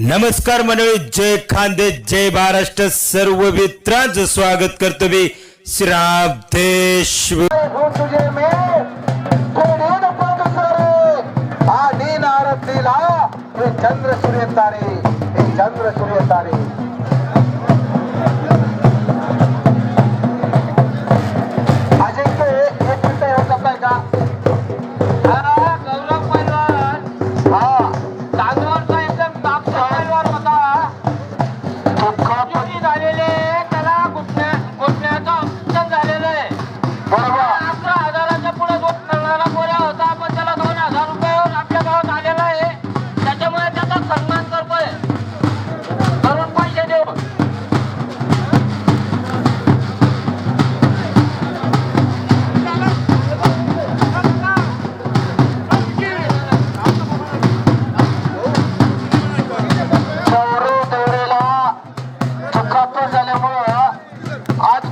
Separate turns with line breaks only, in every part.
नमस्कार मंडळी जय खांदे जय महाराष्ट्र सर्व मित्रांचं स्वागत करतो मी
श्राद्धेश्वर चंद्र सूर्य तारे चंद्र सूर्य तारे.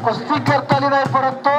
con su inmortalidad por.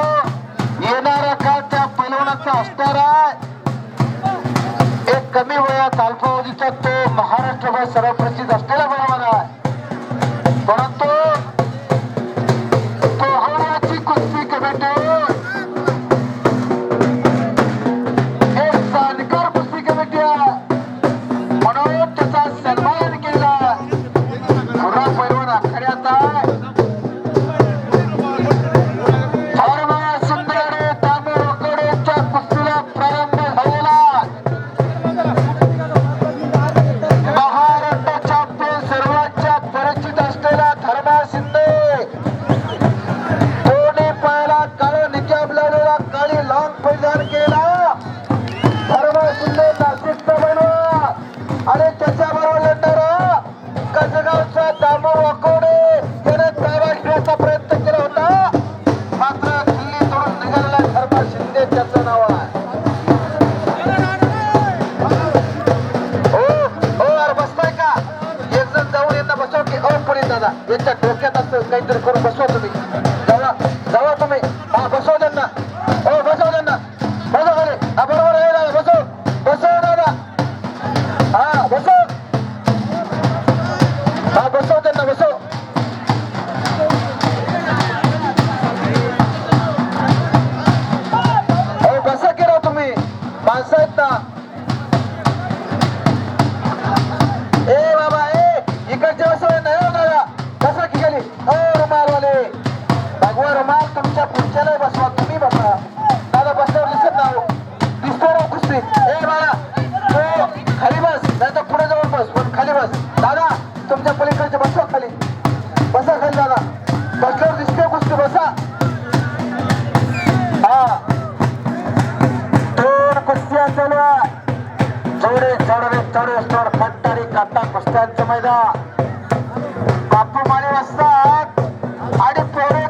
aceitar. प्रवेश चालू असल्यावर फटणारी काटा कुस्त्यांचं मैदान. बापू माने असतात आणि पोरे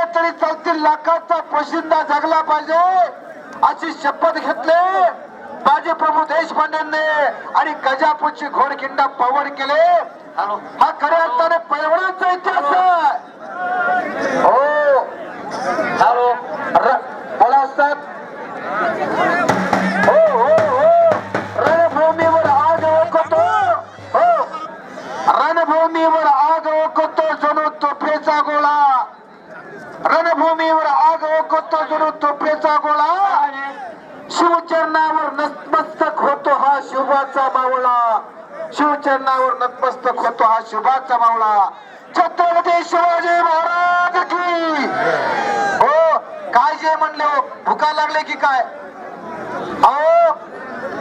गेले तरी चौतीस लाखाचा पोशिंदा जगला पाहिजे अशी शपथ घेतली. बाजी प्रमुख देशपांडे आणि गजापूरची घोडखिंडा पवन केले. हा खऱ्या अर्थाने पैवणाचा इतिहास आहे. हो. थोपेचा गोळा. शिवचरणावर नतमस्तक होतो हा शुभाचा मावळा. शिवचरणावर नतमस्तक होतो हा शुभाचा मावळा. छत्रपती शिवाजी महाराज की. हो काय जे म्हणले हो भुका लागले की काय? अहो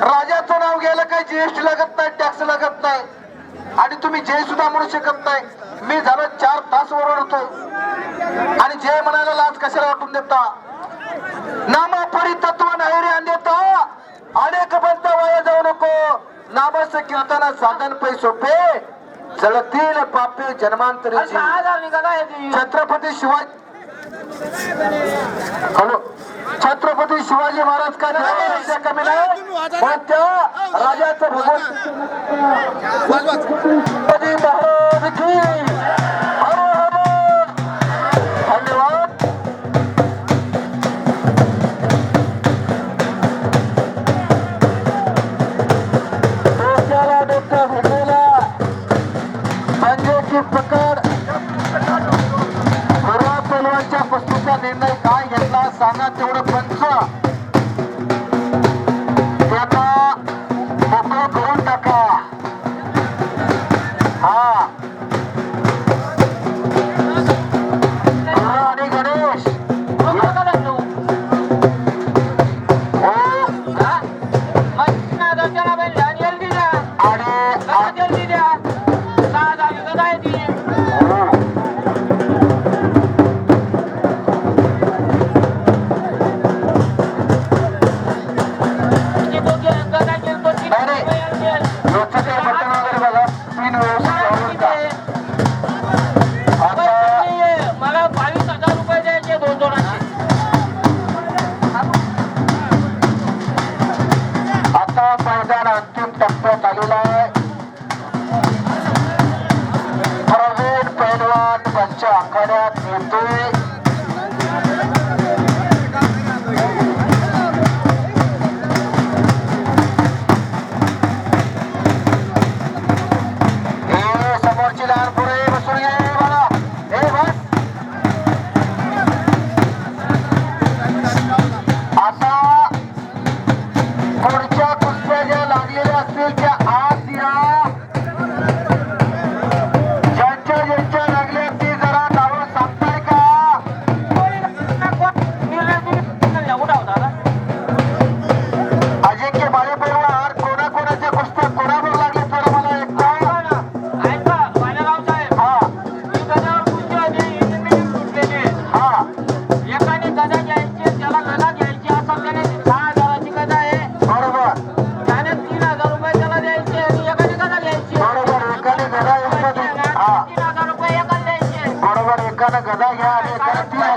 राजाचं नाव गेलं काय जीएसटी लागत नाही टॅक्स लागत नाही. आणि तुम्ही जे सुद्धा म्हणू शकत नाही. मी झालं चार तास ओरडतोय. आणि जे म्हणायला लाज कशाला वाटून देता? ನಮ್ಮ ತತ್ವನ ಐರಿ देतो. अनेक पंत वाया जाऊ नको. नामस कीर्तन साधन पै सोपे. जळतील पापी
जन्मांतरी
छत्रपती शिवाजी हॅलो. छत्रपती शिवाजी महाराज का कमी नाही? त्या राजाचं भगवत महाराज की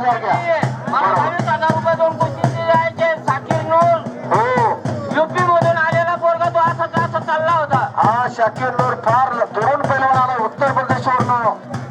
मला बावीस हजार रुपये दोन कोटीचे द्यायचे साकीर नूर.
हो.
मधून आलेला पोरगा तो असा असा चालला होता?
हा शाकीर नूर फार तरुण पैलवान उत्तर प्रदेशवरनं.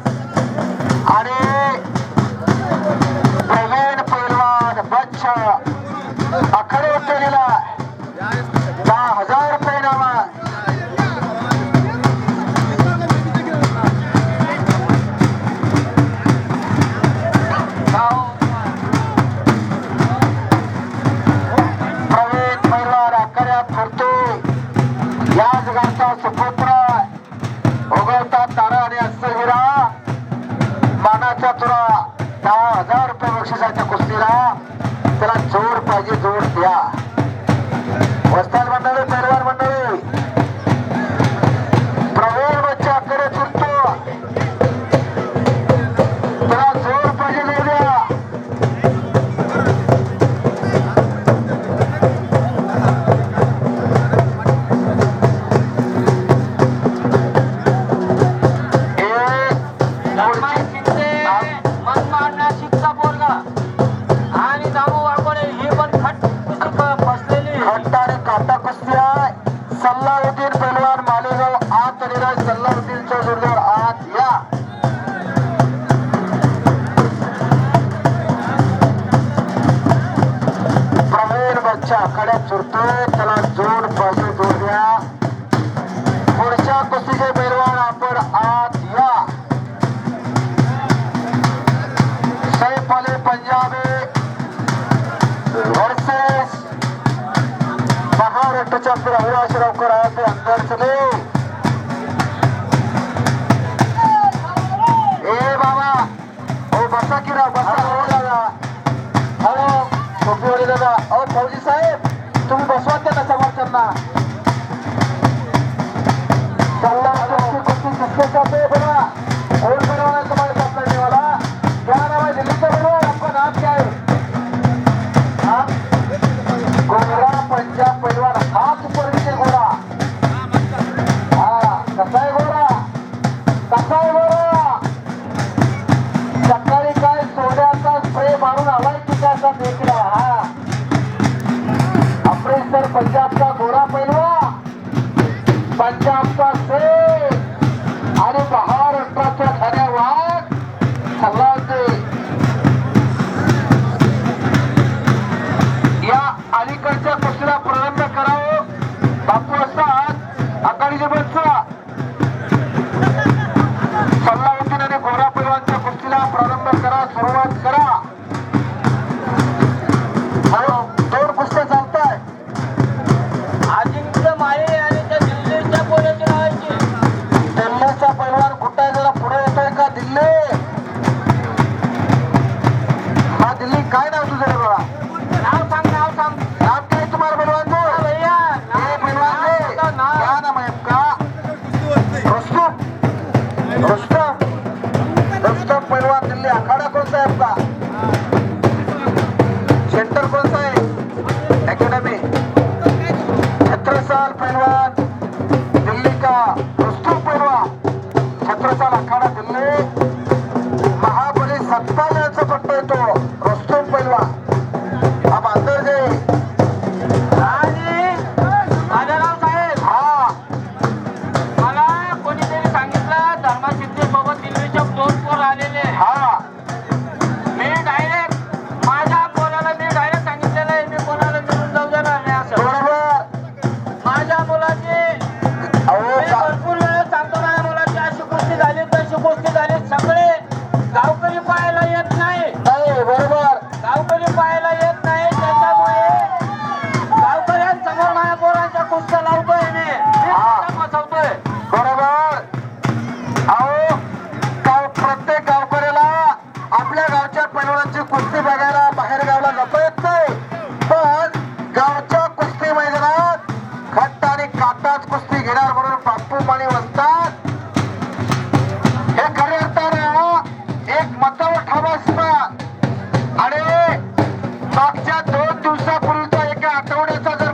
clase peruana por Atia. Sepa de Pañabe, versus el pecho para Huachara, Ucarate, Anderson Eh, mamá, Hola, Pasakira, Hola, Pasakira, Hola, Pasakira, Hola, Pasakira, Hola, Santo. как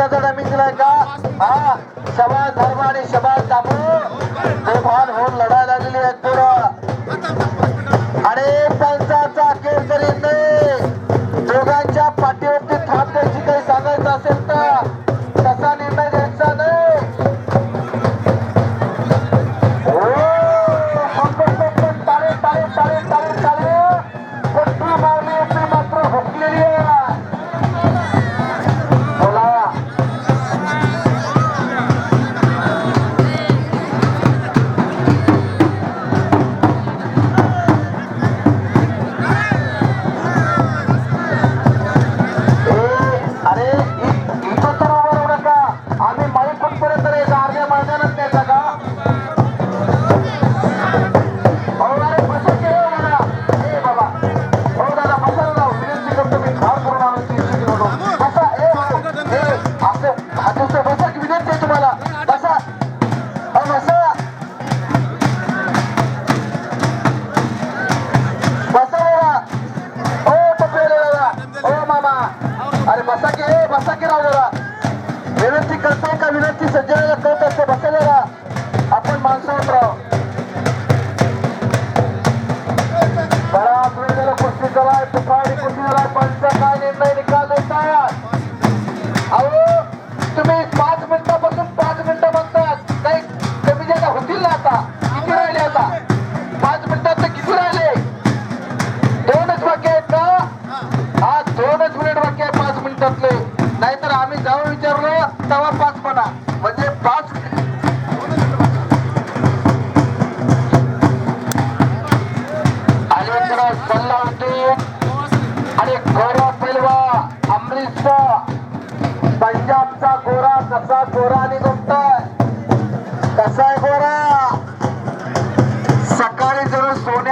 सभा का हा धर्म आणि समाज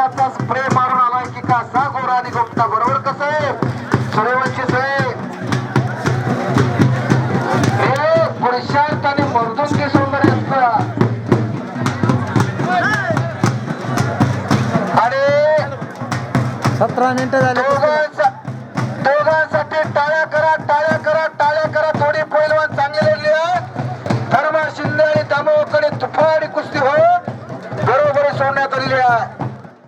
आता स्प्रे मारून आलाय की कासा गोरा आणि गुप्ता. बरोबर कस आहे सूर्यवंशी हे पुरुषार्थ आणि सौंदर्य असत आणि
सतरा मिनिटं झाले.